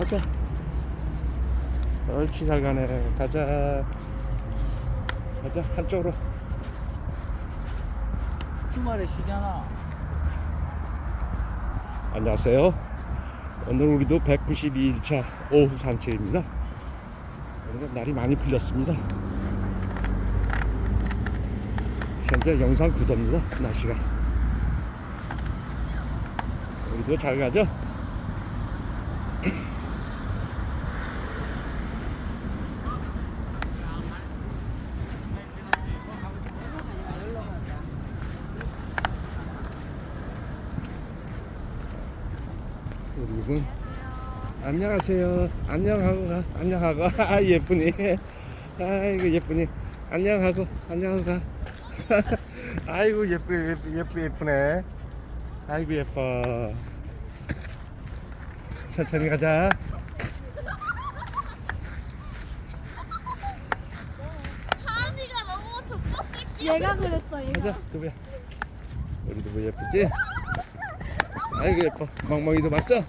가자. 옳지 잘 가네. 가자. 가자 한쪽으로. 주말에 쉬잖아. 안녕하세요. 오늘 우리도 192일차 오후 산책입니다. 오늘은 날이 많이 풀렸습니다. 현재 영상 9도입니다. 날씨가. 우리도 잘 가죠? 우리 이분 안녕하세요. 안녕하고 가. 안녕하고. 아 예쁘니. 아이고 예쁘니. 안녕하고 안녕하고 가. 아이고 예쁘 예쁘 예쁘 예쁘네. 아이고 예뻐. 천천히 가자. 하은이가 너무 족보 새끼. 얘가 그랬어 얘가 가자 두부야. 우리 두부 예쁘지? 아이고 예뻐. 멍멍이도 맞죠?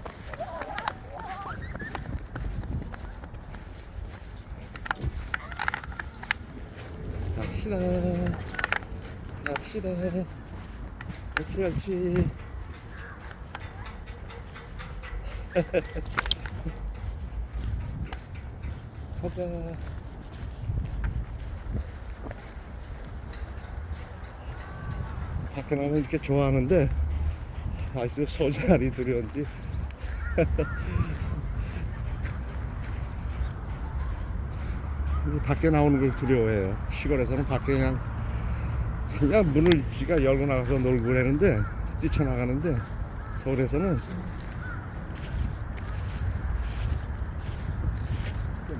갑시다. 갑시다. 옳지 옳지. 가자. 밖에 나는 이렇게 좋아하는데 아직도 소자리 두려운지 밖에 나오는 걸 두려워해요. 시골에서는 밖에 그냥 그냥 문을 지가 열고 나가서 놀고 그러는데 뛰쳐나가는데 서울에서는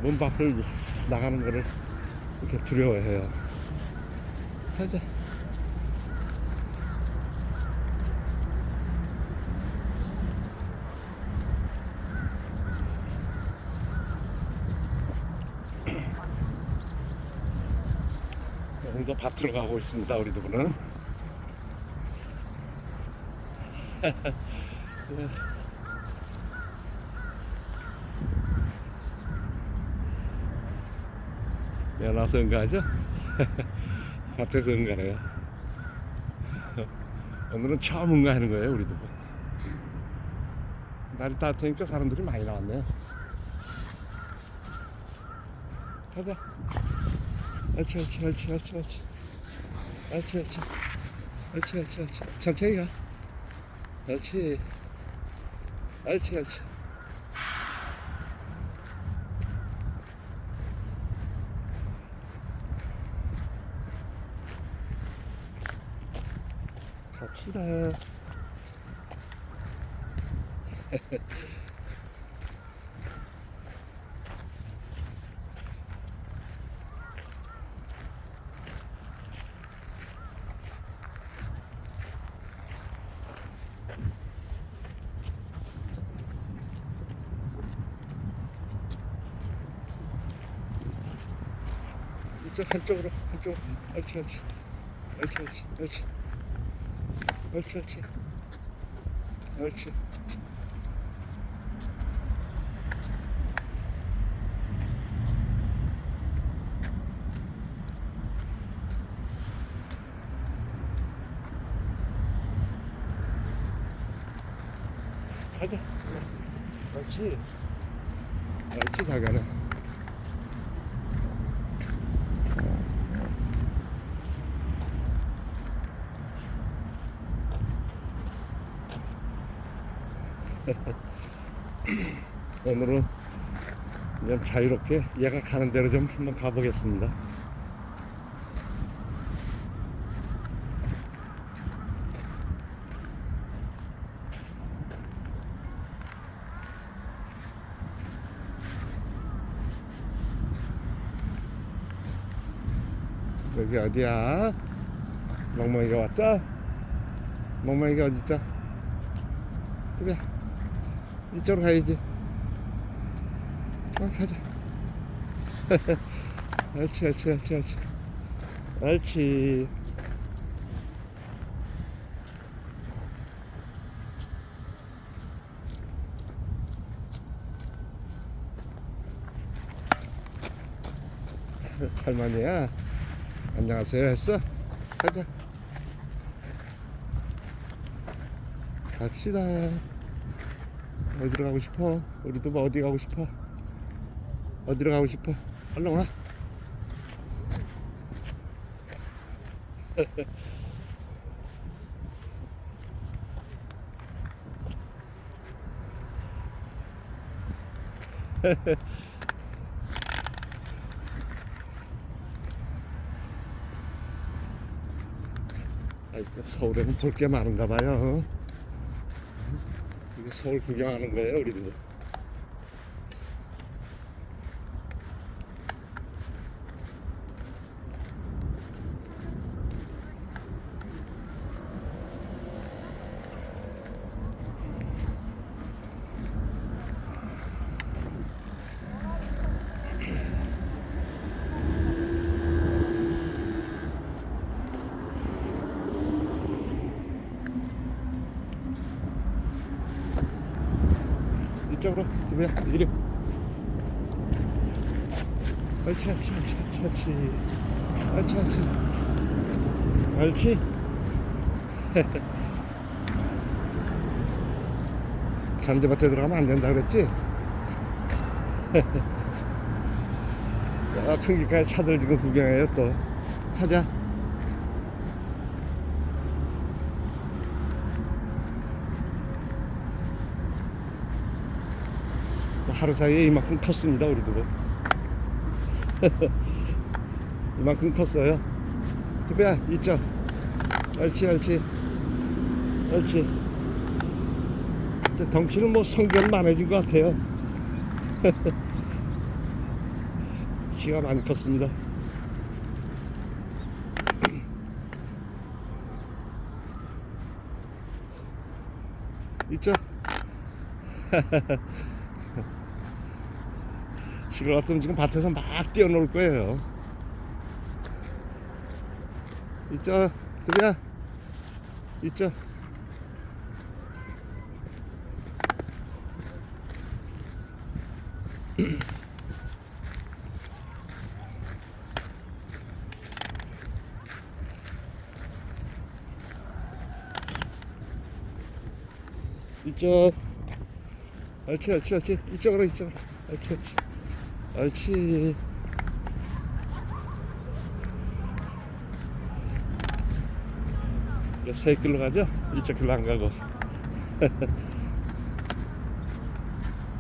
문 밖을 나가는 거를 이렇게 두려워해요. 가자 오늘도 밭으로 가고 있습니다 우리 두분은. 연화서 응가하죠? 밭에서 응가래요. 오늘은 처음 응가하는 거예요 우리 두분. 날이 따뜻하니까 사람들이 많이 나왔네 가자. 옳지 옳지 옳지 옳지 옳지 옳지 옳지. 옳지 옳지 옳지. 천천히 가. 옳지. 옳지 옳지. 갑시다 이쪽 한쪽으로 한쪽 옳지 옳지. 옳지 옳지 옳지. 옳지 옳지. 옳지. 가자. 옳지. 옳지 잘 가네 오늘은 그냥 자유롭게 얘가 가는 대로 좀 한번 가보겠습니다. 여기 어디야? 멍멍이가 왔죠? 멍멍이가 어디 있죠? 그래 이쪽으로 가야지. 아, 가자. 알치, 알치, 알치, 알치. 알치. 할머니야. 안녕하세요 했어? 가자. 갑시다. 어디로 가고 싶어? 우리도 뭐 어디 가고 싶어? 어디로 가고 싶어? 얼른 와. 서울에는 볼 게 많은가 봐요. 서울 구경하는 거예요, 우리도. 이쪽으로, 두부야, 이리. 옳지, 옳지, 옳지. 옳지, 옳지. 옳지. 잔디밭에 들어가면 안 된다 그랬지? 아, 큰 길가에 차들 지금 구경해요 또. 또 하루 사이에 이만큼 컸습니다 우리도 이만큼 컸어요. 두배야 있죠? 옳지 옳지. 이제 덩치는 뭐 성견만해진 것 같아요. 키가 많이 컸습니다. 있죠? 시골 같으면 지금 밭에서 막 뛰어놀 거예요. 있죠? 두비야? 있죠? 있죠? 옳지, 옳지, 옳지. 이쪽으로, 이쪽으로. 옳지, 옳지. 옳지. 새 길로 가죠? 이쪽 길로 안 가고.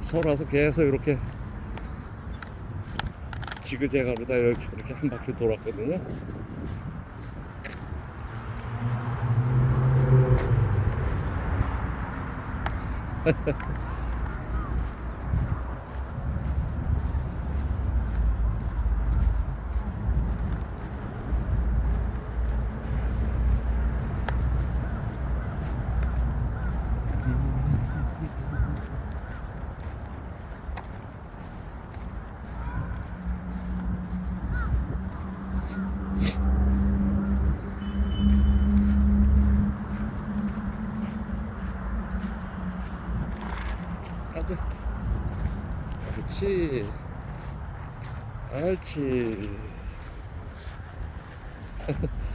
서울 와서 계속 이렇게 지그재그로다 이렇게, 이렇게 한 바퀴 돌았거든요. 가자. 그렇지. 옳지.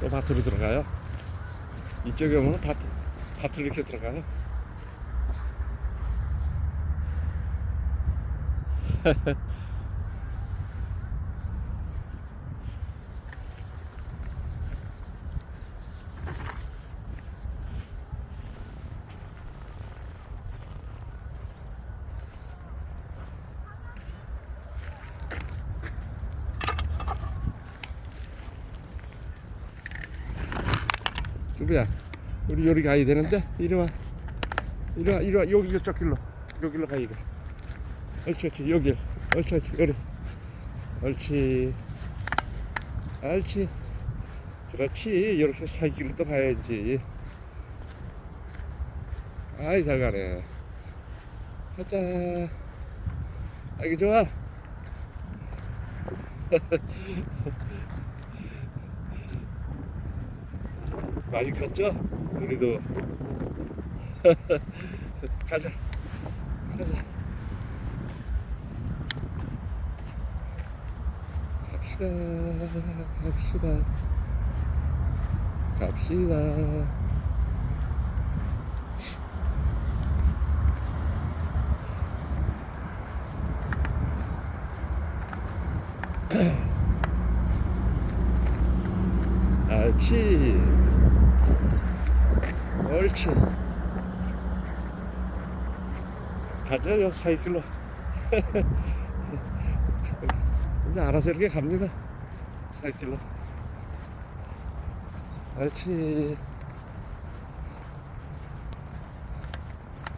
또 밭으로 들어가요. 이쪽에 오면 밭, 밭으로 이렇게 들어가요. 주비야 우리 요리 가야 되는데? 이리 와. 이리 와 이리 와. 여기 이쪽 길로. 여기로 가 이거 옳지 옳지. 여기. 옳지 옳지. 요리 옳지. 옳지. 그렇지. 이렇게 사이길로 또 가야지. 아이 잘 가네. 가자. 아기 좋아. 많이 컸죠? 우리도. 가자 갑시다. 갑시다. 갑시다 옳지 옳지 가자요 사이클로 이제 알아서 이렇게 갑니다. 사이길로. 알치.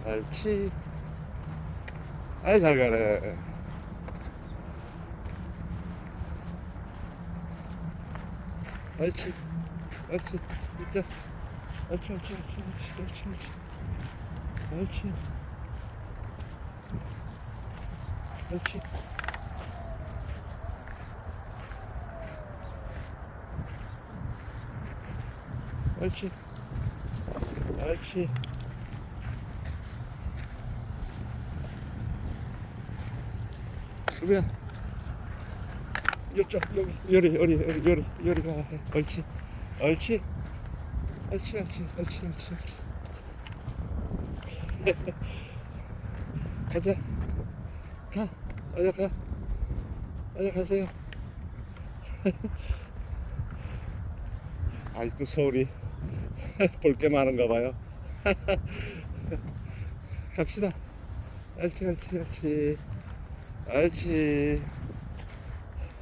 알치. 아이, 잘 가네. 알치. 알치. 진짜. 알치, 알치, 알치, 알치, 알치, 알치. 알치. 알치. 옳지. 옳지. 수비야 이쪽 여기 요리 요리 요리 요리 요리가 해 옳지. 옳지. 옳지 옳지 옳지 옳지 옳지. 가자. 가. 어여 가. 어여 가세요. 아직도 서울이 볼 게 많은가 봐요. 갑시다. 옳지 옳지 옳지. 옳지.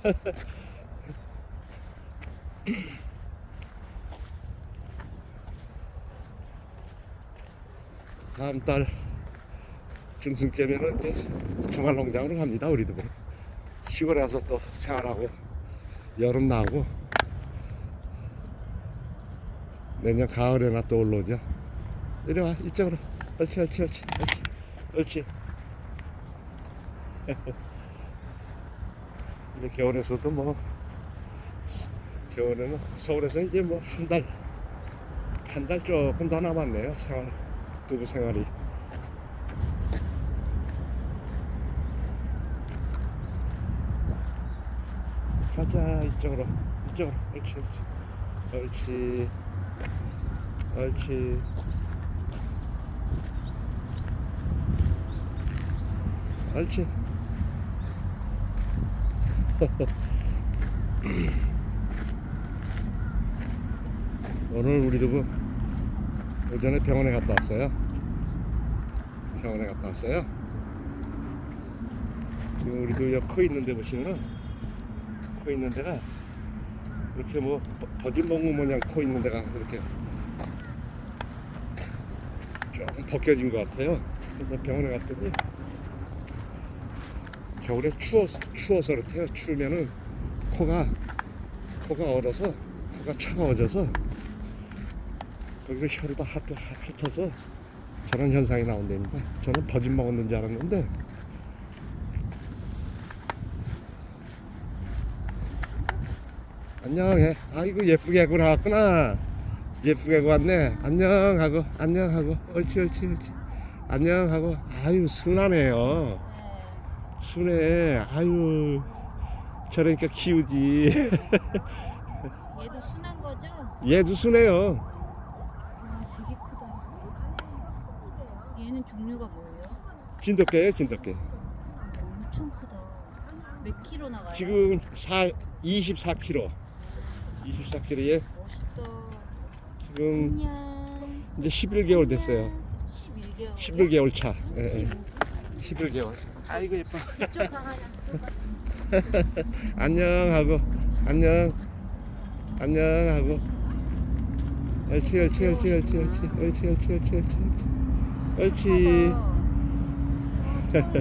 다음 달 중순 깨면은 이제 주말 농장으로 갑니다 우리도. 뭐. 시골에 가서 또 생활하고 여름 나고 내년 가을에나 또 올라오죠 이리 와 이쪽으로. 옳지 옳지 옳지 옳지. 옳지. 이제 겨울에서도 뭐 스- 겨울에는 서울에서 이제 뭐 한 달 한 달 조금 더 남았네요 생활 두부 생활이. 가자 이쪽으로. 이쪽으로. 옳지 옳지. 옳지 옳지 옳지 오늘 우리도 그 오전에 병원에 갔다 왔어요. 병원에 갔다 왔어요. 지금 우리도 여코 있는 데 보시면은 코 있는 데가 이렇게 뭐 버- 버진봉구 모양 코 있는 데가 이렇게 조금 벗겨진 것 같아요. 그래서 병원에 갔더니 겨울에 추워서 추워서 그렇대요. 추우면은 코가 코가 얼어서 코가 차가워져서 거기서 혀를 다 핥- 핥아서 저런 현상이 나온답니다. 저는 버진 먹었는 줄 알았는데 안녕 해. 아이고 예쁘게 하고 나왔구나. 예쁘게 하고 왔네. 안녕 하고 안녕 하고 옳지 옳지 옳지. 안녕 하고 아유 순하네요. 순해. 아유 저러니까 키우지. 얘도 순한 거죠? 얘도 순해요. 와 되게 크다. 얘는 종류가 뭐예요? 진돗개예요 진돗개. 엄청 크다. 몇 킬로 나가요? 지금 4, 24kg. 24kg에 멋있다. 지금 안녕. 이제 11개월 됐어요. 11개월. 11개월 차. 예, 예. 11개월. 아이고 예뻐. 이쪽 강아지. 안녕하고 안녕 안녕하고 옳지 옳지 옳지 옳지 옳지 옳지 옳지 옳지 옳지 옳지 옳지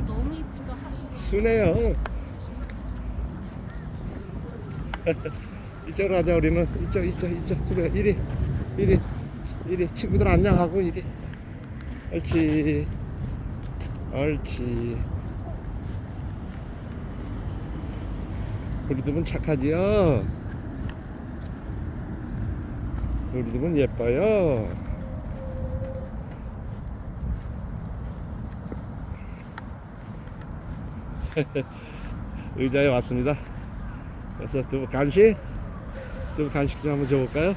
너무 이쁘다. 순해요 이쪽으로 가자 우리는. 이쪽 이쪽 이쪽. 들어 이리 이리 이리. 친구들 안녕하고 이리. 옳지. 옳지. 우리 두분 착하지요? 우리 집은 예뻐요. 의자에 왔습니다. 그래서 두부 간식, 두부 간식 좀 한번 줘볼까요?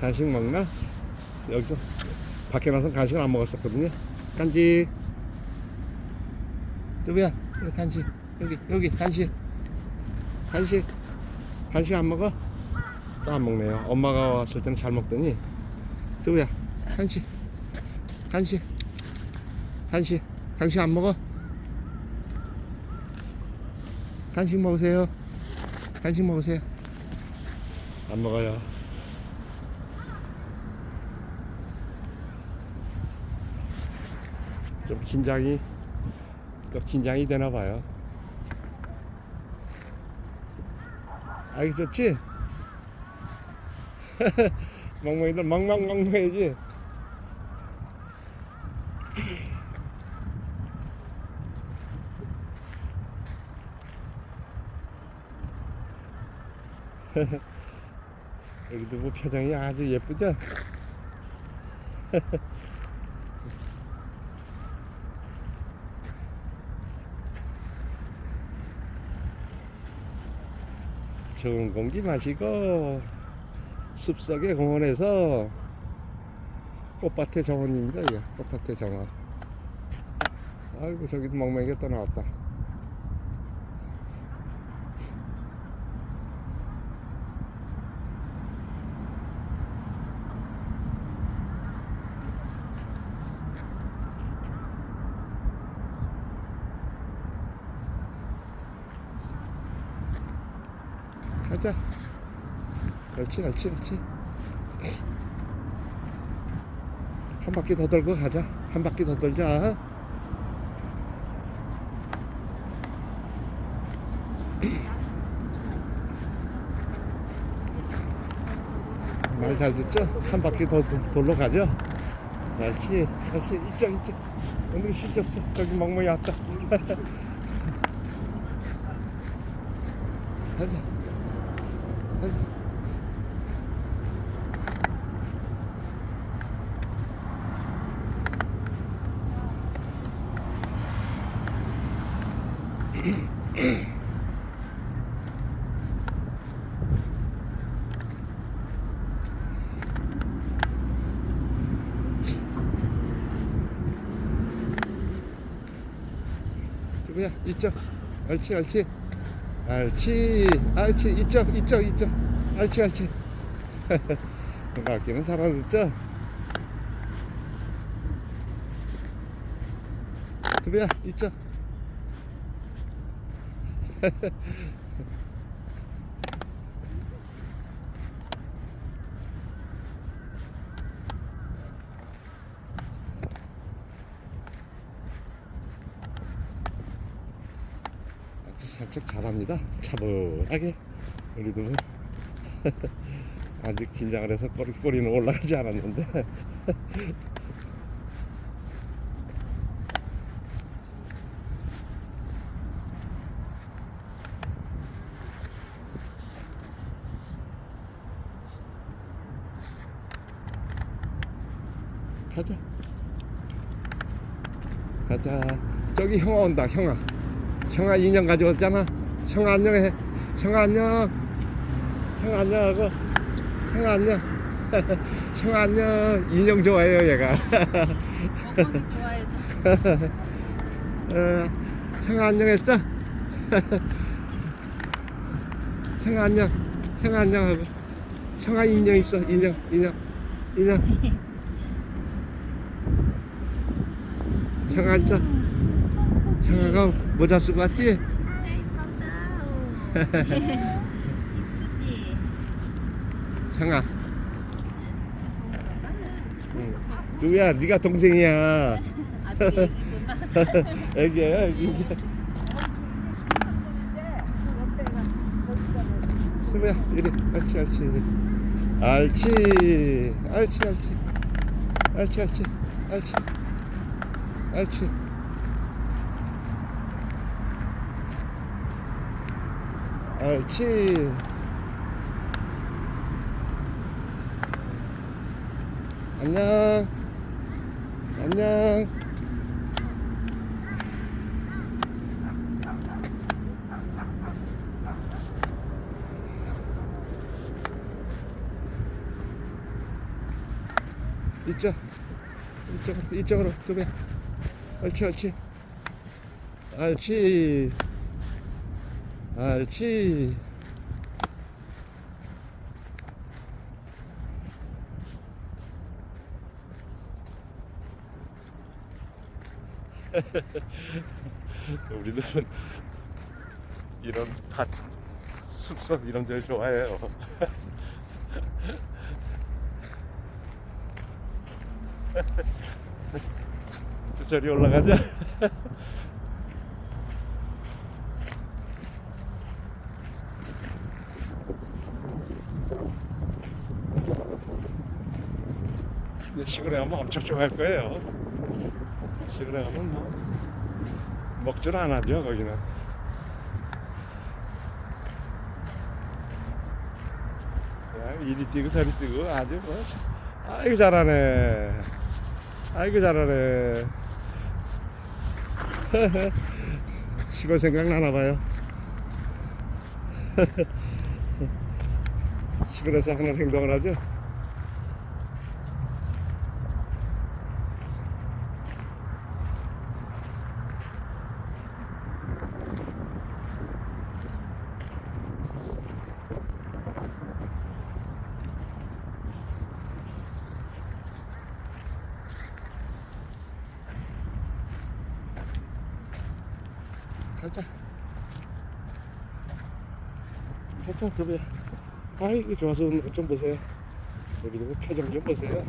간식 먹나? 여기서 밖에 나서 간식을 안 먹었었거든요. 간식. 두부야, 여기 간식. 여기, 여기 간식. 간식. 간식 안 먹어? 또 안 먹네요. 엄마가 왔을 때는 잘 먹더니. 두부야, 간식. 간식. 간식. 간식 안 먹어? 간식 먹으세요. 간식 먹으세요. 안 먹어요. 좀 긴장이 또 긴장이 되나 봐요. 아이 좋지? 멍멍이들 멍멍멍해야지. 우리 두부 표정이 아주 예쁘죠? 좋은 공기 마시고 숲속의 공원에서 꽃밭의 정원입니다. 이게 꽃밭의 정원. 아이고 저기도 멍멍이가 또 나왔다. 가자. 옳지, 옳지, 옳지. 한 바퀴 더 돌고 가자. 한 바퀴 더 돌자. 말 잘 듣죠? 한 바퀴 더 도- 돌러 가죠? 옳지, 옳지. 이쪽, 이쪽. 오늘 쉴데 없어. 저기 멍멍이 왔다. 가자. 가자. 누구야? 옳지, 옳지. 옳지, 옳지. 이쪽, 이쪽, 이쪽. 옳지, 옳지. 말귀는 잘 알아듣죠? 두배야, 이쪽. 살짝 잘합니다. 차분하게 우리도 아직 긴장을 해서 꼬리, 꼬리는 올라가지 않았는데 가자 가자 저기 형아 온다 형아 형아 인형 가져왔잖아. 형아 안녕해. 형아 안녕. 형아 안녕하고. 형아 안녕. 형아 안녕. 인형 좋아해요 얘가. 멍멍이 좋아해서. 어, 형아 안녕했어? 형아 안녕. 형아 안녕하고. 형아 인형 있어. 인형 인형 인형. 형아 있어. 형아가 모자 쓰고 왔지? 진짜 이쁘다. 이쁘지? 응. 두야, 네가 동생이야. 애기야, 애기. 수야, 이리, 옳지, 옳지. 옳지, 옳지, 옳지. 옳지, 옳지, 옳지. 옳지. 옳지. 안녕. 안녕. 이쪽. 이쪽으로, 이쪽으로, 두 배. 옳지, 옳지. 옳지. 옳지. 우리들은 이런 밭, 숲속 이런 데를 좋아해요. 또 저리 올라가자. 근데 시골에 가면 엄청 좋아할 거예요. 시골에 가면 뭐 먹질 안 하죠 거기는. 이리 뛰고 저리 뛰고 아주 뭐 아이고 잘하네. 아이고 잘하네. 시골 생각나나 봐요. 시골에서 하는 행동을 하죠. 가자. 두배. 아이고, 좋아서 웃는 것 좀 보세요. 두 표정 좀 보세요.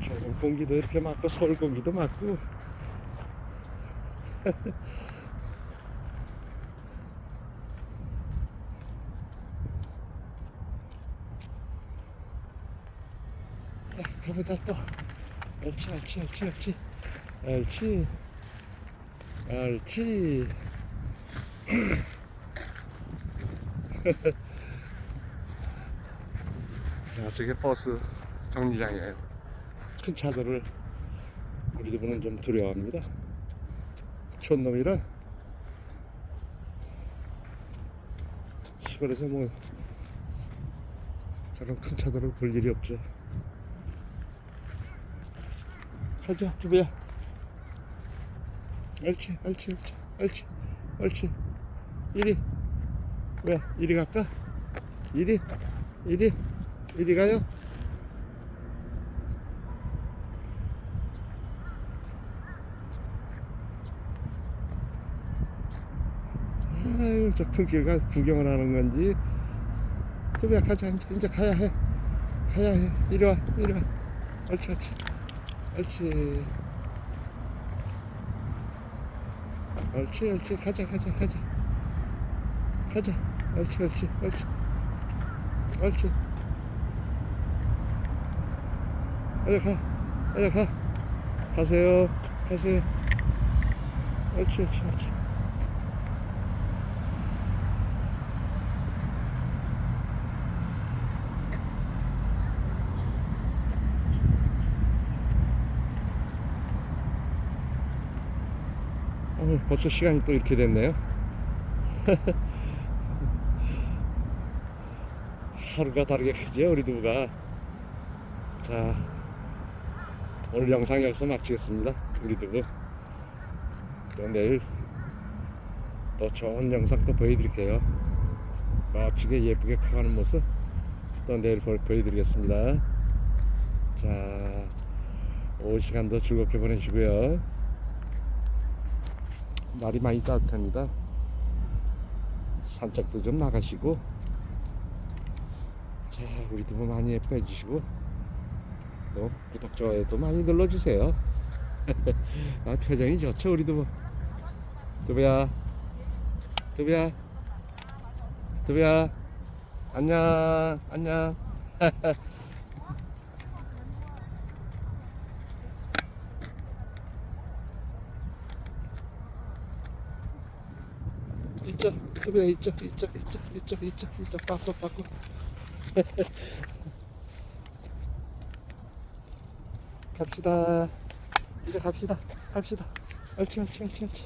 좋은 공기도 이렇게 맞고, 서울 공기도 맞고. 자, 가보자, 또. 옳지, 옳지, 옳지, 옳지. 옳지. 옳지. 자, 저게 버스 정류장이에요. 큰 차들을 우리 분은 좀 두려워합니다. 촌놈이라 시골에서 뭐 저런 큰 차들을 볼 일이 없죠. 가자, 두배야. 옳지, 옳지, 옳지, 옳지, 옳지. 이리. 왜? 이리 갈까? 이리, 이리, 이리 가요? 아유, 저 풀길 가 구경을 하는 건지. 그래, 가자, 이제, 이제 가야 해. 가야 해. 이리 와, 이리 와. 옳지, 옳지. 옳지. 옳지, 옳지. 가자, 가자, 가자. 가자. 옳지, 옳지, 옳지. 옳지. 어디 가. 어디 가. 가세요. 가세요. 옳지, 옳지, 옳지. 어, 벌써 시간이 또 이렇게 됐네요. 하루가 다르게 크죠, 우리 두부가. 자, 오늘 영상 여기서 마치겠습니다. 우리 두부. 또 내일 또 좋은 영상 또 보여드릴게요. 멋지게 예쁘게 커가는 모습 또 내일 보- 보여드리겠습니다. 자, 오후 시간도 즐겁게 보내시고요. 날이 많이 따뜻합니다. 산책도 좀 나가시고, 자, 우리 두부 많이 예뻐해 주시고, 또 구독, 좋아요도 많이 눌러주세요. 아, 표정이 좋죠, 우리 두부. 두부야, 두부야, 두부야, 안녕, 안녕. 이쪽, 두부야, 이쪽, 이쪽, 이쪽, 이쪽, 이쪽, 이쪽, 빠꾸, 빠꾸. 갑시다. 이제 갑시다. 갑시다. 얼추, 얼추, 얼추, 얼추.